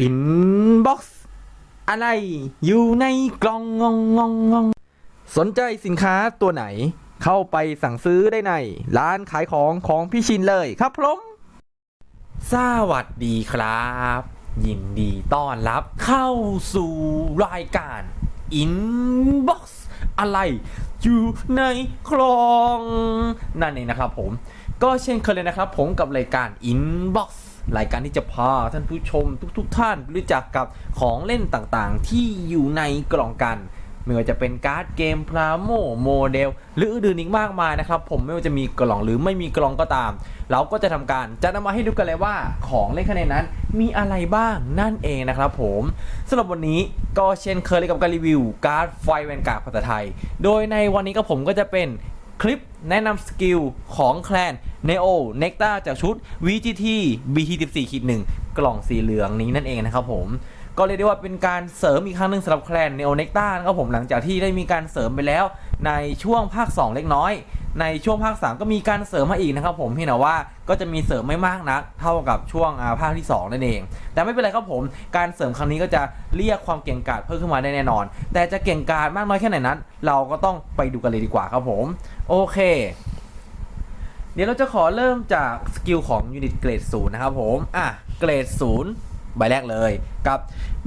อินบ็อกซ์อะไรอยู่ในกล่องงองงองงองสนใจสินค้าตัวไหน เข้าไปสั่งซื้อได้ใน ร้านขายของของพี่ชินเลยครับผมสวัสดีครับ ยินดีต้อนรับเข้าสู่รายการ Inbox อะไร อยู่ในคลอง นั่นเองนะครับผม ก็เช่นเคยเลยนะครับผมกับรายการ Inbox รายการที่จะพาท่านผู้ชมทุกๆทท่านรู้จักกับของเล่นต่างๆ ที่อยู่ในกล่องกันไม่ว่าจะเป็นการ์ดเกมพลาโมโมเดลหรืออื่นๆอีกมากมายนะครับ ผมไม่ว่าจะมีกล่องหรือไม่มีกล่องก็ตาม เราก็จะทำการจะนำมาให้ดูกันเลยว่าของเล่นข้างในนั้น มีอะไรบ้างนั่นเองนะครับผมสำหรับวันนี้ก็เช่นเคยเลยกับการรีวิวการ์ดไฟแวนการ์ดภาษาไทย โดยในวันนี้ก็ผมก็จะเป็น คลิปแนะนำสกิลของแคลน Neo Nectar จากชุด VGT BT14 ขีด1กล่องสีเหลืองนี้นั่นเองนะครับผม ก็เรียกได้ว่าเป็นการเสริมอีกครั้งหนึ่งสำหรับแคลน Neo Nectar นะครับผมหลังจากที่ได้มีการเสริมไปแล้ว ในช่วงภาค 2 เล็กน้อย ในช่วงภาค 3 ก็มีการเสริมมาอีกนะครับผมเพียงแต่ว่าก็จะมีเสริมไม่มากนัก เท่ากับช่วงภาคที่2นั่นเอง แต่ไม่เป็นไรครับผม การเสริมครั้งนี้ก็จะเรียกความเก่งกาจเพิ่มขึ้นมาได้แน่นอน แต่จะเก่งกาจมากน้อยแค่ไหนนั้น เราก็ต้องไปดูกันเลยดีกว่าครับผม โอเคเดี๋ยวเราจะขอเริ่มจากสกิลของยูนิตเกรดศูนย์นะครับผม อะ เกรดศูนย์ ใบแรกเลยกับ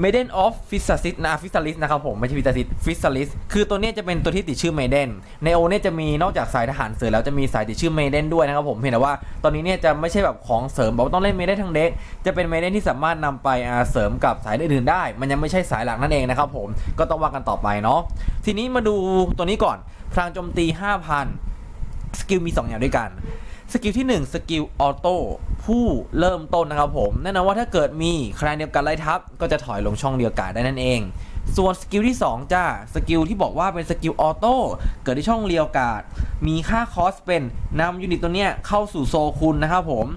Maiden of f i s a l i s นะ f i s a l i s นะครับผมไม่ใช่ f i s a l i s f i s a l i s คือตัวนี้จะเป็นตัวที่ติดชื่อ Maiden ในโอเนี่ยจะมีนอกจากสายทหารเสือแล้วจะมีสายติดชื่อ Maiden ด้วยนะครับผมเห็นแต่ว่าตอนนี้เนี่ยจะไม่ใช่แบบของเสริมบอกว่าต้องเล่น Maiden ทั้งเด็กจะเป็น Maiden ที่สามารถนำไปเสริมกับสายอื่นๆได้ มันยังไม่ใช่สายหลักนั่นเองนะครับผมก็ต้องว่ากันต่อไปเนาะทีนี้มาดูตัวนี้ก่อนพลังโจมตี 5,000สกิลมี 2 อย่างด้วยกัน สกิลที่ 1 สกิลออโต้ผู้เริ่มต้นนะครับผมแน่นอนว่าถ้าเกิดมีคะแนนเดียวกันไล่ทับ ก็จะถอยลงช่องเดียวกันได้นั่นเอง ส่วนสกิลที่ 2 จ้า สกิลที่บอกว่าเป็นสกิลออโต้เกิดที่ช่องเรียวกาดมีค่าคอสเป็นนำยูนิตตัวเนี้ยเข้าสู่โซคุณนะครับผม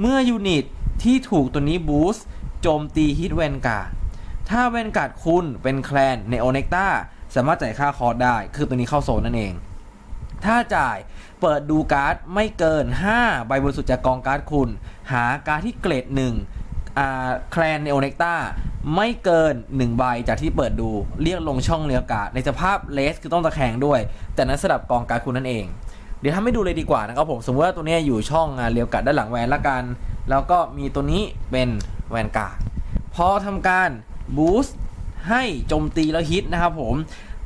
เมื่อยูนิตที่ถูกตัวนี้บูสต์โจมตีฮิตแวนการ์ดถ้าแวนการ์ดคุณเป็นแคลนในโอเนกตาสามารถจ่ายค่าคอสได้ คือตัวนี้เข้าโซนนั่นเอง ถ้าจ่ายเปิดดูการ์ดไม่เกิน 5 ใบบนสุดจากกองการ์ดคุณ หาการ์ดที่เกรด1อ่าแคลนในโอเนกตาไม่เกิน 1 ใบจากที่เปิดดูเรียกลงช่องเรียกกาในสภาพเลสคือต้องตะแคงด้วย แต่นั้นสลับกองการ์ดคุณนั่นเอง เดี๋ยวทำให้ดูเลยดีกว่านะครับผม สมมติว่าตัวนี้อยู่ช่องเรียวกาดด้านหลังแวนละกัน แล้วก็มีตัวนี้เป็นแวนกาดพอทำการบูสต์ให้โจมตีแล้วฮิตนะครับผม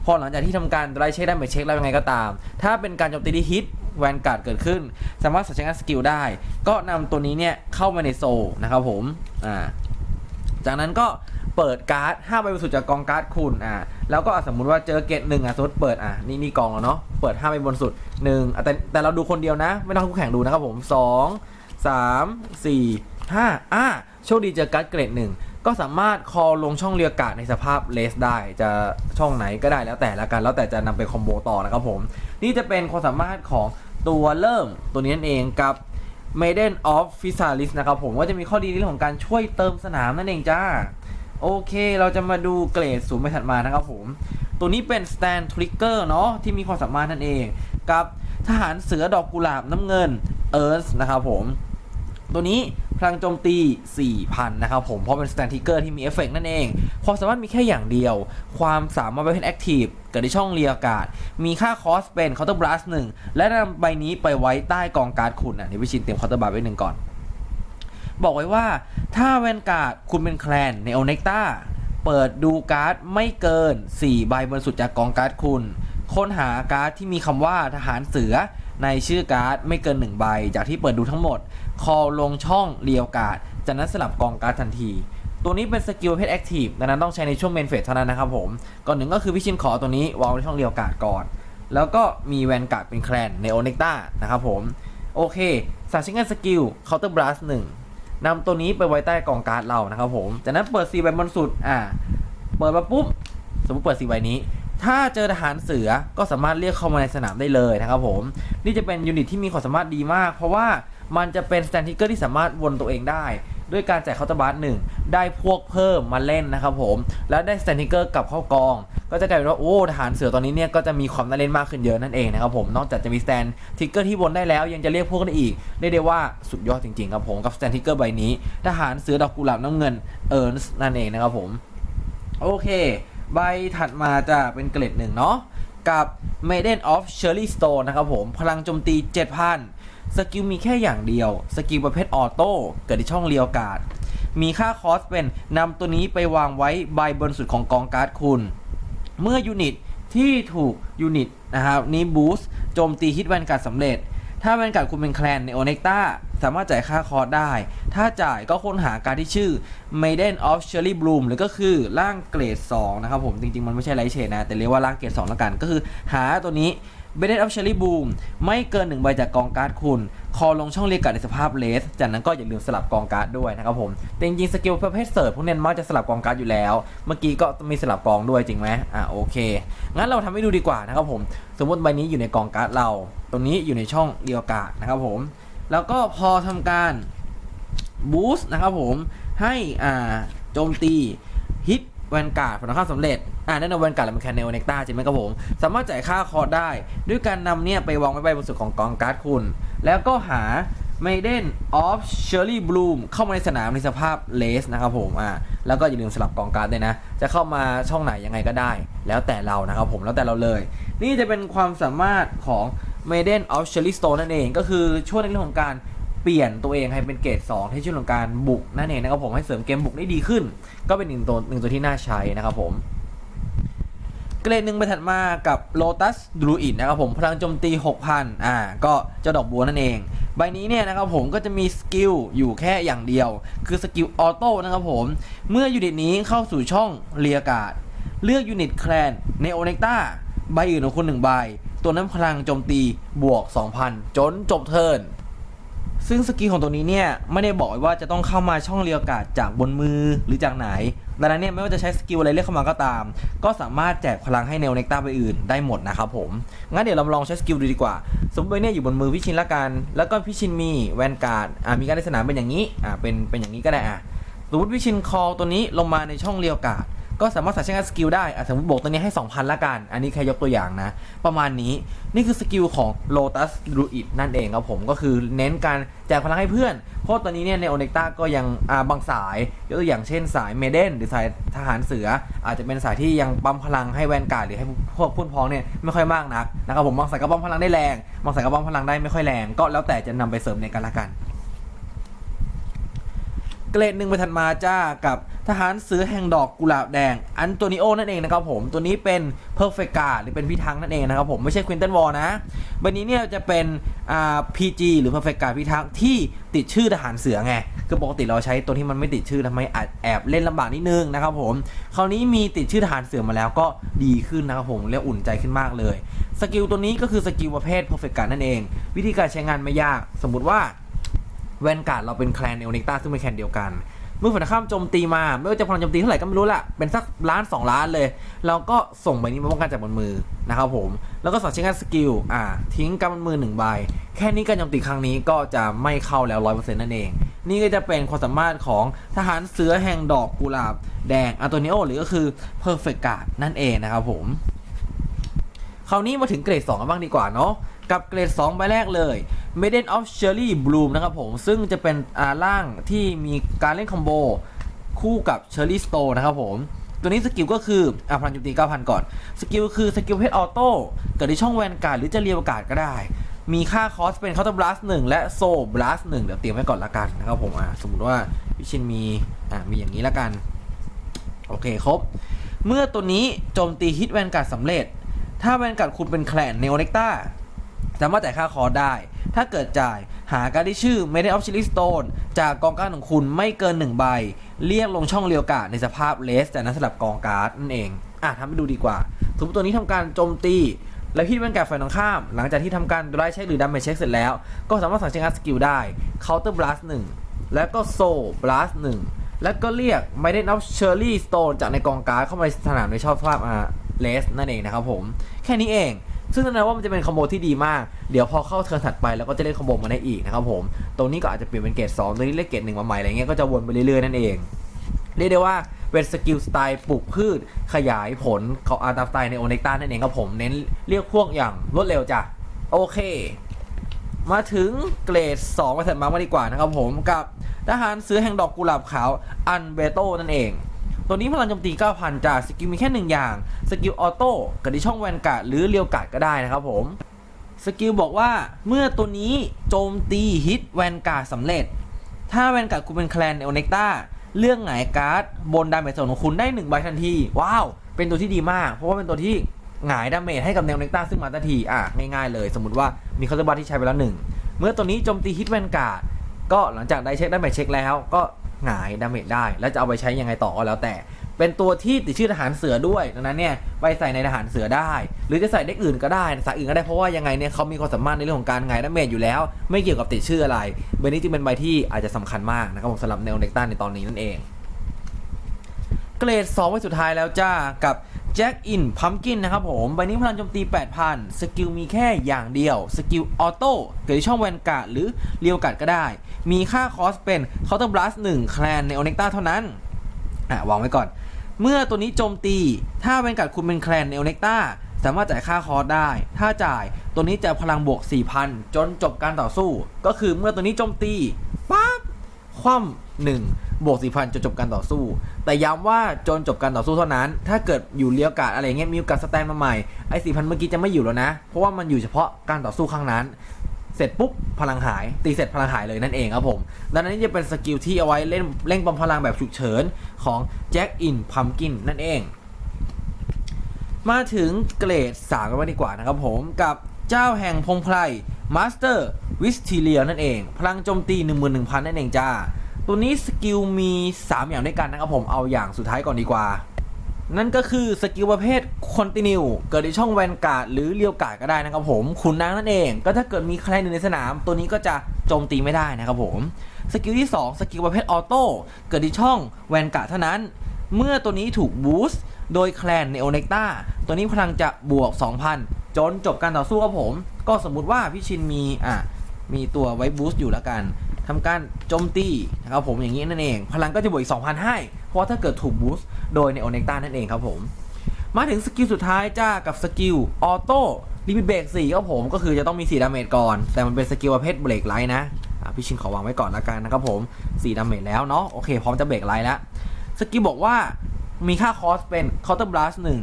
พอหลังจากที่ทำการไล่เช็คได้ไม่เช็คแล้วยังไงก็ตาม ถ้าเป็นการโจมตีที่ฮิตแวนการ์ดเกิดขึ้น สามารถใช้งานสกิลได้ ก็นำตัวนี้เนี่ยเข้ามาในโซนะครับผมอ่าจากนั้นก็เปิดการ์ด5ใบบนสุดจากกองการ์ดคุณอ่าแล้วก็สมมุติว่าเจอเกตหนึ่งอะสมมติเปิดอะนี่นี่กองแล้วเนาะเปิด5ใบบนสุดหนึ่งแต่แต่เราดูคนเดียวนะ ไม่ต้องคู่แข่งดูนะครับผมสองสามสี่ห้าอ่าโชคดีเจอการ์ดเกรดหนึ่ง ก็สามารถคอลงช่องเรียกาดในสภาพเลสได้จะช่องไหนก็ได้แล้วแต่ละกัน แล้วแต่จะนำไปคอมโบต่อนะครับผม นี่จะเป็นความสามารถของตัวเริ่มตัวนี้นั่นเองกับ Maiden of f i s a l i s นะครับผมก็จะมีข้อดีในเรื่องของการช่วยเติมสนามนั่นเองจ้า โอเคเราจะมาดูเกรดสูงไปถัดมานะครับผม ตัวนี้เป็น Stand Trigger เนาะที่มีความสามารถนั่นเอง กับทหารเสือดอกกุหลาบน้ำเงิน Earth นะครับผม ตัวนี้ พลังโจมตี 4,000 นะครับผม เพราะเป็นสแตนทิเกอร์ที่มีเอฟเฟกต์นั่นเอง ความสามารถมีแค่อย่างเดียว ความสามารถเป็นแอคทีฟเกิดในช่องเรียอากาศ มีค่าคอสเป็นเคาน์เตอร์บลัสหนึ่งและนำใบนี้ไปไว้ใต้กองการ์ดคุณอะนี่วิชินเตรียมเคาน์เตอร์บลัสไว้หนึ่งก่อน บอกไว้ว่าถ้าแวนการ์ดคุณเป็นแคลนในโอเนกตาเปิดดูการ์ดไม่เกิน 4 ใบบนสุดจากกองการ์ดคุณ ค้นหาการ์ดที่มีคำว่าทหารเสือในชื่อการ์ดไม่เกิน 1 ใบ จากที่เปิดดูทั้งหมด คอลงช่องเรียวกาดจากนั้นสลับกองการ์ดทันทีตัวนี้เป็นสกิลเพชรแอคทีฟดังนั้นต้องใช้ในช่วงเมนเฟสเท่านั้นนะครับผม ก่อนหนึ่งก็คือพี่ชินขอตัวนี้วางไว้ในช่องเรียวกาดก่อน แล้วก็มีแวนการ์ดเป็นแคลนในโอเนกตานะครับผม โอเคสาชิงานสกิลเคาน์เตอร์บลัสหนึ่งนำตัวนี้ไปไว้ใต้กองการ์ดเรานะครับผม จากนั้นเปิด4ใบบนสุด อ่า เปิดมาปุ๊บ สมมติเปิด4ใบนี้ ถ้าเจอทหารเสือก็สามารถเรียกเข้ามาในสนามได้เลยนะครับผม นี่จะเป็นยูนิตที่มีความสามารถดีมาก เพราะว่า มันจะเป็นสแตนทิกเกอร์ที่สามารถวนตัวเองได้ ด้วยการแจ่ายเคาน์เตอร์บัสหนึ่งได้พวกเพิ่มมาเล่นนะครับผม แล้วได้สแตนทิกเกอร์กับเข้ากอง ก็จะกลายเป็นว่าโอ้ทหารเสือตอนนี้เนี่ยก็จะมีความน่าเล่นมากขึ้นเยอะนั่นเองนะครับผมนอกจากจะมีสแตนทิกเกอร์ที่วนได้แล้ว ยังจะเรียกพวกได้อีกเรียกได้ว่าสุดยอดจริงๆครับผมกับสแตนทิกเกอร์ใบนี้ ทหารเสือดอกกุหลาบน้ำเงินเอิร์นนั่นเองนะครับผมโอเค ใบถัดมาจะเป็นเกรดหนึ่งเนาะกับ Maiden of Cherry Stone นะครับผม พลังโจมตี 7,000 สกิลมีแค่อย่างเดียว สกิลประเภทออโต้เกิดที่ช่องเรียวกาดมีค่าคอสเป็นนำตัวนี้ไปวางไว้ใบบนสุดของกองการ์ดคุณ เมื่อยูนิตที่ถูกยูนิตนะครับนี้บูสต์โจมตีฮิตแวนการ์ดสำเร็จ ถ้าแวนการ์ดคุณเป็นแคลนในโอเนกตาสามารถจ่ายค่าคอสได้ ถ้าจ่ายก็ค้นหาการที่ชื่อ Maiden of Cherry Bloom หรือก็คือร่างเกรด 2 นะครับผม จริง ๆ มันไม่ใช่ไลท์เชนนะ แต่เรียกว่าร่างเกรด 2 แล้วกัน ก็คือหาตัวนี้ Maiden of Cherry Bloom ไม่เกิน1ใบจากกองการ์ดคุณ คอลงช่องเรียกการ์ดในสภาพเลส จากนั้นก็อย่าลืมสลับกองการ์ดด้วยนะครับผมแต่จริงๆสกิลประเภทเสิร์ฟพวกเนี้ยมักจะสลับกองการ์ดอยู่แล้ว เมื่อกี้ก็มีสลับกองด้วยจริงไหมอะโอเค งั้นเราทำให้ดูดีกว่านะครับผม สมมติใบนี้อยู่ในกองการ์ดเรา ตรงนี้อยู่ในช่องเรียการ์ดนะครับผม แล้วก็พอทำการบูสต์นะครับผมให้อ่าโจมตี วนการ์ดผลข้าสำเร็จ อ่าแน่นอนแวนการ์ดและมันแคนเนลเนกต้าใช่ไหมครับผม สามารถจ่ายค่าคอร์ได้ ด้วยการนำเนี่ยไปวางไว้ใบบนสุดของกองการ์ดคุณ แล้วก็หา Maiden of Cherry Bloom เข้ามาในสนามในสภาพเลสนะครับผมอ่าแล้วก็อย่าลืมสลับกองการ์ดด้วยนะ จะเข้ามาช่องไหนยังไงก็ได้ แล้วแต่เรานะครับผมแล้วแต่เราเลย นี่จะเป็นความสามารถของ Maiden of Cherry Stone นั่นเอง ก็คือช่วยในเรื่องของการ เปลี่ยนตัวเองให้เป็นเกรด2ที่ช่วยในการบุกนั่นเองนะครับผมให้เสริมเกมบุกได้ดีขึ้น ก็เป็นหนึ่งตัวหนึ่งตัวที่น่าใช้นะครับผมเกรดหนึ่งไปถัดมากับ Lotus Druid นะครับผมพลังโจมตี 6,000 อ่า ก็เจ้าดอกบัวนั่นเอง ใบนี้เนี่ยนะครับผมก็จะมีสกิลอยู่แค่อย่างเดียว คือสกิลออโต้นะครับผม เมื่อยูนิตนี้เข้าสู่ช่องเรียกาดเลือกยูนิตแคลนในโอเนกตาใบอื่นของคุณหนึ่งใบ ตัวนั้นพลังโจมตีบวก 2,000 จนจบเทิร์น ซึ่งสกิลของตัวนี้เนี่ยไม่ได้บอกว่าจะต้องเข้ามาช่องเรียวกาดจากบนมือหรือจากไหน ดังนั้นเนี่ยไม่ว่าจะใช้สกิลอะไรเรียกเข้ามาก็ตาม ก็สามารถแจกพลังให้เนลเนกตาไปอื่นได้หมดนะครับผม งั้นเดี๋ยวเราลองใช้สกิลดูดีกว่า สมมติว่าเนี่ยอยู่บนมือพี่ชินละกัน แล้วก็พี่ชินมีแวนการ์ด อ่ามีการในสนามเป็นอย่างนี้ อ่าเป็นเป็นอย่างนี้ก็ได้อะสมมติพี่ชินคอตัวนี้ลงมาในช่องเรียวกาด ก็สามารถใช้งานสกิลได้อะสมมติบอกตัวนี้ให้ 2,000 ละกัน อันนี้แค่ยกตัวอย่างนะ ประมาณนี้นี่คือสกิลของ Lotus Druid นั่นเองครับผมก็คือเน้นการแจกพลังให้เพื่อน เพราะตอนนี้เนี่ยในโอเนกตาก็ยังาบางสายยกตัวอย่างเช่นสายเมเดนหรือสายทหารเสือ อาจจะเป็นสายที่ยังปั๊มพลังให้แวนการ์ดหรือให้พวกพุ่นพ้องเนี่ยไม่ค่อยมากนักนะครับผมบางสายก็ปั๊มพลังได้แรงบางสายก็ปั๊มพลังได้ไม่ค่อยแรงก็แล้วแต่จะนำไปเสริมในกันละกัน เกรดหนึ่งไปถัดมาจ้ากับทหารเสือแห่งดอกกุหลาบแดง อันโตนิโอนั่นเองนะครับผมตัวนี้เป็นเพอร์เฟกาหรือเป็นพิทักษ์นั่นเองนะครับผมไม่ใช่ควินตันวอลนะใบนี้เนี่ยจะเป็นอ่า PG หรือเพอร์เฟกาพิทักษ์ที่ติดชื่อทหารเสือไงคือปกติเราใช้ตัวที่มันไม่ติดชื่อทำให้อาจแอบเล่นลำบากนิดนึงนะครับผมคราวนี้มีติดชื่อทหารเสือมาแล้วก็ดีขึ้นนะครับผมเรียกอุ่นใจขึ้นมากเลยสกิลตัวนี้ก็คือสกิลประเภทเพอร์เฟกานั่นเอง วิธีการใช้งานไม่ยาก สมมุติว่า แวนการ์ดเราเป็นแคลนเอลเนกตาซึ่งเป็นแคลนเดียวกัน เมื่อฝ่ายข้ามโจมตีมา ไม่ว่าจะพลังโจมตีเท่าไหร่ก็ไม่รู้ละเป็นสักล้าน 2 ล้านเลย เราก็ส่งใบนี้มาป้องกันจากบนมือนะครับผม แล้วก็สอนใช้งานสกิลอ่าทิ้งกำบนมือหนึ่งใบแค่นี้การโจมตีครั้งนี้ก็จะไม่เข้าแล้ว100%นั่นเอง นี่ก็จะเป็นความสามารถของทหารเสือแห่งดอกกุหลาบแดงอันโตนิโอหรือก็คือเพอร์เฟกการ์ดนั่นเองนะครับผมคราวนี้มาถึงเกรด2กันบ้างดีกว่าเนาะกับเกรด2ใบแรกเลย Maiden of Cherry Bloom นะครับผม ซึ่งจะเป็นอาร่างที่มีการเล่นคอมโบคู่กับ Cherry Stone นะครับผม ตัวนี้สกิลก็คืออะพลังโจมตี 9,000 ก่อน สกิลคือสกิลเพชรออโต้เกิดที่ช่องแวนการ์ดหรือจะเรียวการ์ดก็ได้ มีค่าคอสเป็น Counter Blast 1และ Soul Blast 1เดี๋ยวเตรียมไว้ก่อนละกันนะครับผมอะสมมติว่าพี่ชินมีอะมีอย่างนี้ละกัน โอเคครบ เมื่อตัวนี้โจมตีฮิตแวนการ์ดสำเร็จ ถ้าแวนการ์ดคุณเป็นแคลนเนโอเนกตาสามารถจ่ายค่าคอสได้ ถ้าเกิดจ่ายหาการดที่ชื่อ m a d e n of Chili Stone จากกองการ์ดของคุณไม่เกิน 1 ใบ เรียกลงช่องเรียวกาในสภาพเลสจากนั้นสลับกองการ์ดนั่นเอง อะทำให้ดูดีกว่าสมมติตัวนี้ทำการโจมตีและพี่แวนแการ์ดฝ่ายตรงข้าม หลังจากที่ทำการไล่เช็คหรือดัมเมจเช็คเสร็จแล้ว ก็สามารถสั่งใช้งานสกิลได้ Counter Blast 1 แล้วก็ Soul Blast 1 แล้วก็เรียก Maiden of Cherry Stone จากในกองการ์ดเข้ามาในสนามในช่องภาพอ่าเลสนั่นเองนะครับผม แค่นี้เอง ซึ่งแน่นอนว่ามันจะเป็นคอมโบที่ดีมาก เดี๋ยวพอเข้าเทิร์นถัดไปแล้วก็จะเล่นคอมโบมาได้อีกนะครับผมตรงนี้ก็อาจจะเปลี่ยนเป็นเกรด2ตัวนี้เล่นเกรดหนึ่งมาใหม่อะไรเงี้ยก็จะวนไปเรื่อยๆนั่นเองเรียกได้ว่าเป็นสกิลสไตล์ปลูกพืช ขยายผลของอาร์ตสไตล์ในโอเนกตานั่นเองครับผมเน้นเรียกพวกอย่างรวดเร็วจ้ะโอเค มาถึงเกรด2ไปเสร็จมามาดีกว่านะครับผมกับทหารเสือแห่งดอกกุหลาบขาวอันเบโตนั่นเอง ตัวนี้พลังโจมตี 9,000 จากสกิลมีแค่หนึ่งอย่าง สกิลออโต้กับที่ช่องแวนการ์ดหรือเรียวการ์ดก็ได้นะครับผมสกิลบอกว่าเมื่อตัวนี้โจมตีฮิตแวนการ์ดสำเร็จ ถ้าแวนการ์ดคุณเป็นแคลนเนโอเนกตาเลือกหงายการ์ดบนดาเมจส่วนของคุณได้1ใบทันที ว้าว เป็นตัวที่ดีมาก เพราะว่าเป็นตัวที่หงายดาเมจให้กับเนโอเนกตาซึ่งมาทันทีอะง่ายๆเลย สมมติว่ามีคาร์บัตที่ใช้ไปแล้วหนึ่งเมื่อตัวนี้โจมตีฮิตแวนการ์ดก็หลังจากได้เช็คได้เมเช็คแล้วก็ หงายดาเมจได้ แล้วจะเอาไปใช้ยังไงต่อก็แล้วแต่ เป็นตัวที่ติดชื่อทหารเสือด้วยดังนั้นเนี่ยไปใส่ในทหารเสือได้ หรือจะใส่เด็กอื่นก็ได้สายอื่นก็ได้เพราะว่ายังไงเนี่ยเขามีความสามารถในเรื่องของการไงดาเมจอยู่แล้ว ไม่เกี่ยวกับติดชื่ออะไรใบนี้จึงเป็นใบที่อาจจะสำคัญมากนะครับผมสำหรับแนโอเนกตันในตอนนี้นั่นเอง เกรด2ไว้สุดท้ายแล้วจ้ากับ แจ็คอินพัมกินนะครับผมใบนี้พลังโจมตี 8,000 สกิลมีแค่อย่างเดียว สกิลออโต้เกิดที่ช่องแวนการ์ดหรือเรียวการ์ดก็ได้ มีค่าคอสเป็นเคาน์เตอร์บลัส1แคลนในโอเนกตาเท่านั้น อะ วางไว้ก่อน เมื่อตัวนี้โจมตี ถ้าเป็นกัดคุณเป็นแคลนเอเนกตาสามารถจ่ายค่าคอสได้ ถ้าจ่ายตัวนี้จะพลังบวก 4,000 จนจบการต่อสู้ ก็คือเมื่อตัวนี้โจมตีปั๊บคว่ำ หนึ่งบวก4,000จนจบการต่อสู้ แต่ย้ำว่าจนจบการต่อสู้เท่านั้น ถ้าเกิดอยู่เลี้ยวกาดอะไรเงี้ยมีโอกาสสแตนมาใหม่ไอ้4,000เมื่อกี้จะไม่อยู่แล้วนะ เพราะว่ามันอยู่เฉพาะการต่อสู้ครั้งนั้น เสร็จปุ๊บพลังหายตีเสร็จพลังหายเลยนั่นเองครับผม ดังนั้นนี่จะเป็นสกิลที่เอาไว้เล่นเร่งปั๊มพลังแบบฉุกเฉินของแจ็คอินพัมกินนั่นเอง มาถึงเกรด3กันบ้างดีกว่านะครับผมกับเจ้าแห่งพงไพรมาสเตอร์วิสทีเลียนั่นเอง พลังโจมตี 11,000 นั่นเองจ้า ตัวนี้สกิลมี 3 อย่างด้วยกันนะครับผมเอาอย่างสุดท้ายก่อนดีกว่า นั่นก็คือสกิลประเภทคอนติเนียเกิดในช่องแวนการ์ดหรือเลียวการ์ดก็ได้นะครับผมขุนนางนั่นเอง ก็ถ้าเกิดมีใครหนึ่งในสนาม ตัวนี้ก็จะโจมตีไม่ได้นะครับผมสกิลที่ 2 สกิลประเภทออโต้เกิดที่ช่องแวนการ์ดเท่านั้น เมื่อตัวนี้ถูกบูสต์โดยแคลนในโอเนกตาตัวนี้พลังจะบวก 2,000 จนจบการต่อสู้ครับผม ก็สมมุติว่าพี่ชินมีอะมีตัวไว้บูสต์อยู่แล้วกัน ทำการโจมตีนะครับผมอย่างนี้นั่นเอง พลังก็จะบวกอีก 2,000 ให้ เพราะว่าถ้าเกิดถูกบูสต์โดยในโอเนกตานั่นเองครับผม มาถึงสกิลสุดท้ายจ้ากับสกิลออโต้ลิมิตเบรก4ครับผมก็คือจะต้องมี4ดาเมจก่อน แต่มันเป็นสกิลประเภทเบรกไลท์นะพี่ชินขอวางไว้ก่อนละกันนะครับผม4ดาเมจแล้วเนาะโอเคพร้อมจะเบรกไลท์แล้วสกิลบอกว่ามีค่าคอสเป็นคาน์เตอร์บลัสหนึ่ง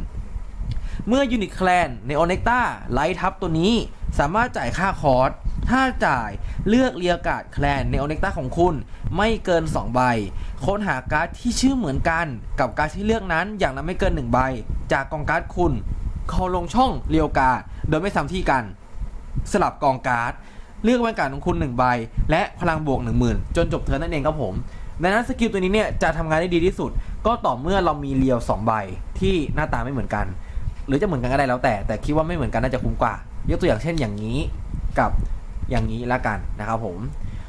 เมื่อยูนิตแคลนในโอเนกตาไลท์ทับตัวนี้สามารถจ่ายค่าคอร์ส ถ้าจ่ายเลือกเรียกาดแคลนในโอเนกตาของคุณไม่เกิน 2 ใบ ค้นหาการ์ดที่ชื่อเหมือนกันกับการ์ดที่เลือกนั้นอย่างละไม่เกิน 1 ใบ จากกองการ์ดคุณคอลงช่องเรียวกาดโดยไม่ซ้ำที่กัน สลับกองการ์ดเลือกแวนการ์ดของคุณ 1 ใบ และพลังบวก 10,000 จนจบเทิร์นนั่นเองครับผมดังนั้นสกิลตัวนี้เนี่ยจะทำงานได้ดีที่สุด ก็ต่อเมื่อเรามีเรียว 2 ใบที่หน้าตาไม่เหมือนกัน หรือจะเหมือนกันก็ได้แล้วแต่ แต่คิดว่าไม่เหมือนกันน่าจะคุ้มกว่ายกตัวอย่างเช่นอย่างนี้กับ อย่างนี้ละกันนะครับผม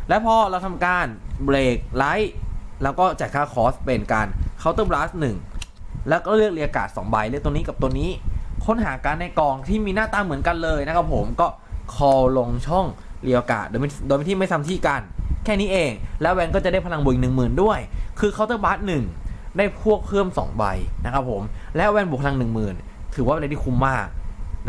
และพอเราทำการเบรกไลท์แล้วก็จ่ายค่าคอสเป็นการเคาน์เตอร์บลัสหนึ่งแล้วก็เลือกเรียกการ์ดสองใบเลือกตัวนี้กับตัวนี้ ค้นหาการในกองที่มีหน้าตาเหมือนกันเลยนะครับผมก็คอลงช่องเรียกการ์ดโดยม่โดยที่ไม่ซ้ำที่กัน แค่นี้เอง แล้วแวนก็จะได้พลังบวกอีกหนึ่งหมื่นด้วย คือเคาน์เตอร์บัสหนึ่งได้พวกเพิ่มสองใบนะครับผมแล้วแวนบวกพลังหนึ่งหมื่นถือว่าเป็นอะไรที่คุ้มมาก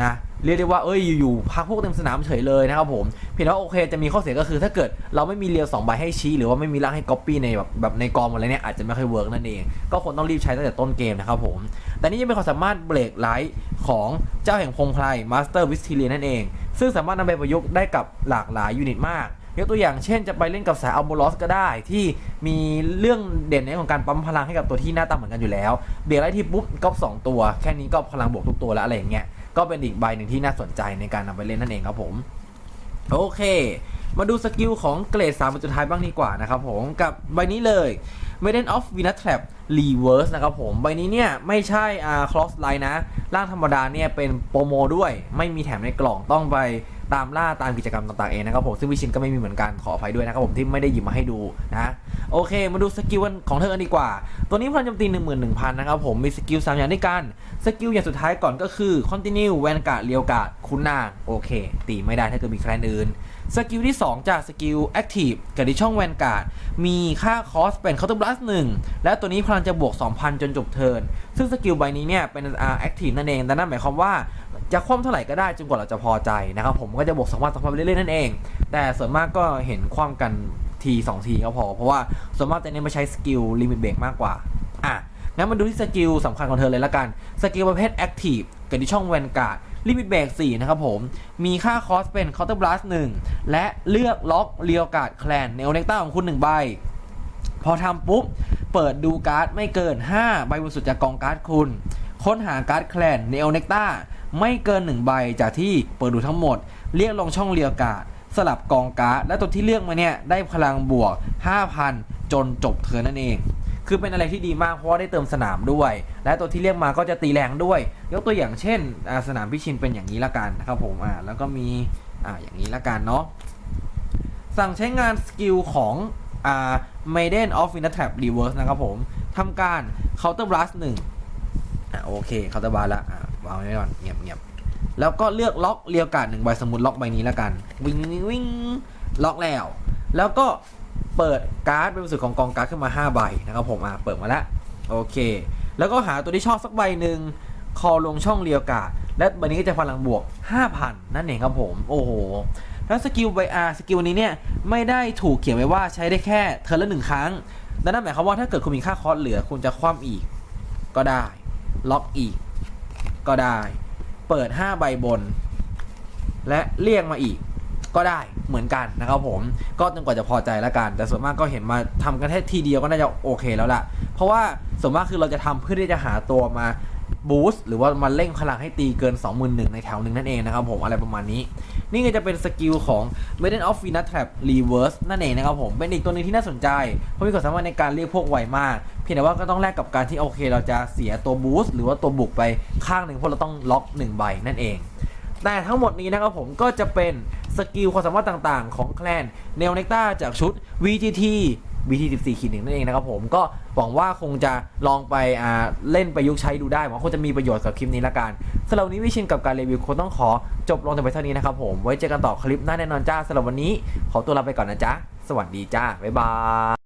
นะ เรียกได้ว่าเอ้ยอยู่ๆพักพวกเต็มสนามเฉยเลยนะครับผมเพียงแต่ว่าโอเคจะมีข้อเสียก็คือถ้าเกิดเราไม่มีเรียวสองใบให้ชี้หรือว่าไม่มีร่างให้ก๊อปปี้ในแบบแบบในกองอะไรเนี่ยอาจจะไม่ค่อยเวิร์กนั่นเองก็ควรต้องรีบใช้ตั้งแต่ต้นเกมนะครับผมแต่นี่จะเป็นความสามารถเบรกไลท์ของเจ้าแห่งพงไพรมาสเตอร์วิสทีเลียนั่นเอง ซึ่งสามารถนำไปประยุกต์ได้กับหลากหลายยูนิตมากยกตัวอย่างเช่นจะไปเล่นกับสายอัลโบลอสก็ได้ ที่มีเรื่องเด่นในเรื่องของการปั๊มพลังให้กับตัวที่หน้าตาเหมือนกันอยู่แล้ว เบรกไลท์ที่ปุ๊บก็สองตัว แค่นี้ก็พลังบวกทุกตัวแล้วอะไรอย่างเงี้ย ก็เป็นอีกใบหนึ่งที่น่าสนใจในการนำไปเล่นนั่นเองครับผมโอเค มาดูสกิลของเกรด3ใบสุดท้ายบ้างดีกว่านะครับผมกับใบนี้เลย Maiden of Venus Trap Reverse นะครับผมใบนี้เนี่ยไม่ใช่อ่า cross line นะ ร่างธรรมดาเนี่ยเป็นโปรโมด้วย ไม่มีแถมในกล่องต้องไป ตามล่าตามกิจกรรมต่างๆเองนะครับผมซึ่งวิชินก็ไม่มีเหมือนกันขออภัยด้วยนะครับผมที่ไม่ได้หยิบมาให้ดูนะโอเค มาดูสกิลของเธอกันดีกว่า ตัวนี้พลังโจมตี 11,000 นะครับผมมีสกิล3อย่างด้วยกันสกิลอย่างสุดท้ายก่อนก็คือ continue แวนการ์ดเรียวการ์ดคุณนางโอเค ตีไม่ได้ถ้าเกิดมีแคลนอื่นสกิลที่ 2 จากสกิล Active กับที่ช่องแวนการ์ดมีค่าคอสเป็น Counter Blast 1และตัวนี้พลังจะบวก 2,000 จนจบเทิร์นซึ่งสกิลใบนี้เนี่ยเป็นอ่า Active นั่นเองแต่นั่นหมายความว่า จะคว่ำเท่าไหร่ก็ได้จนกว่าเราจะพอใจนะครับผมก็จะบวก2 0 0 0 2,000ไปเรื่อยๆนั่นเอง แต่ส่วนมากก็เห็นคว่ำกันทีสองทีก็พอ เพราะว่าส่วนมากจะเน้นมาใช้สกิลลิมิตเบรกมากกว่าอะงั้นมาดูที่สกิลสำคัญของเธอเลยละกัน สกิลประเภท Active กับที่ช่องแวนการ์ดลิมิตเบรก4นะครับผม มีค่าคอสเป็น Counter Blast 1และเลือกล็อกเรียวการ์ดแคลนในโอเนกต้าของคุณ1ใบ พอทำปุ๊บ เปิดดูการ์ดไม่เกิน 5 ใบบนสุดจากกองการ์ดคุณ ค้นหาการ์ดแคลนในโอเนกต้า ไม่เกิน 1 ใบจากที่เปิดดูทั้งหมด เรียกลงช่องเรียการ์ดสลับกองการ์ดและตัวที่เลือกมาเนี่ยได้พลังบวก 5,000 จนจบเทินนั่นเอง คือเป็นอะไรที่ดีมากเพราะว่าได้เติมสนามด้วย และตัวที่เรียกมาก็จะตีแรงด้วย ยกตัวอย่างเช่นสนามพิชินเป็นอย่างนี้ละกันนะครับผมอ่าแล้วก็มีอ่าอย่างนี้ละกันเนาะสั่งใช้งานสกิลของอ่า Maiden of Winter Trap Reverse นะครับผมทำการ Counter Blast 1อะโอเค Counter Blast ละอ่ะวาไว้ก่อนเงียบเงียบแล้วก็เลือกล็อกเรียวการ์ดหนึ่งใบสมมติล็อกใบนี้และกัน วิ่งวิ่งล็อกแล้ว แล้วก็เปิดการ์ดเป็นส่วนของกองการ์ดขึ้นมา 5 ใบนะครับผมอะเปิดมาแล้วโอเค แล้วก็หาตัวที่ชอบสักใบหนึ่งคอลงช่องเรียวการ์ดและใบนี้ก็จะพลังบวก 5,000 นั่นเองครับผม โอ้โหแล้วสกิลไบอาร์สกิลนี้เนี่ยไม่ได้ถูกเขียนไว้ว่าใช้ได้แค่เทอร์นละหนึ่งครั้งดังนั้นหมายความว่าถ้าเกิดคุณมีค่าคอสเหลือคุณจะคว่ำอีกก็ได้ ล็อกอีก ก็ได้ เปิด 5 ใบบน และเรียกมาอีกก็ได้เหมือนกันนะครับผมก็จนกว่าจะพอใจละกัน แต่ส่วนมากก็เห็นมาทำกันแค่ทีเดียวก็น่าจะโอเคแล้วล่ะ เพราะว่าส่วนมากคือเราจะทำเพื่อที่จะหาตัวมา บูสต์หรือว่ามาเร่งพลังให้ตีเกิน 21,000ในแถวหนึ่งนั่นเองนะครับผมอะไรประมาณนี้ นี่ก็จะเป็นสกิลของ Maiden of Venus Trap Reverse นั่นเองนะครับผม เป็นอีกตัวหนึงที่น่าสนใจ เพราะมีความสามารถในการเรียกพวกไวมาก เพียงแต่ว่าก็ต้องแลกกับการที่โอเค เราจะเสียตัวบูสต์หรือว่าตัวบุกไปข้างหนึ่งเพราะเราต้องล็อก1ใบนั่นเอง แต่ทั้งหมดนี้นะครับผมก็จะเป็นสกิลความสามารถต่างๆ ของแคลนเนลเนกตาจากชุด VGT VT 14 ขีดหนึ่งนั่นเองนะครับผมก็ หวังว่าคงจะลองไปอ่าเล่นประยุกต์ใช้ดูได้หวังว่าคงจะมีประโยชน์กับคลิปนี้ละกันสำหรับวันนี้วิชินกับการรีวิวคงต้องขอจบลงแต่เท่านี้นะครับผมไว้เจอกันต่อคลิปหน้าแน่นอนจ้าสำหรับวันนี้ขอตัวลาไปก่อนนะจ๊ะสวัสดีจ้าบ๊ายบาย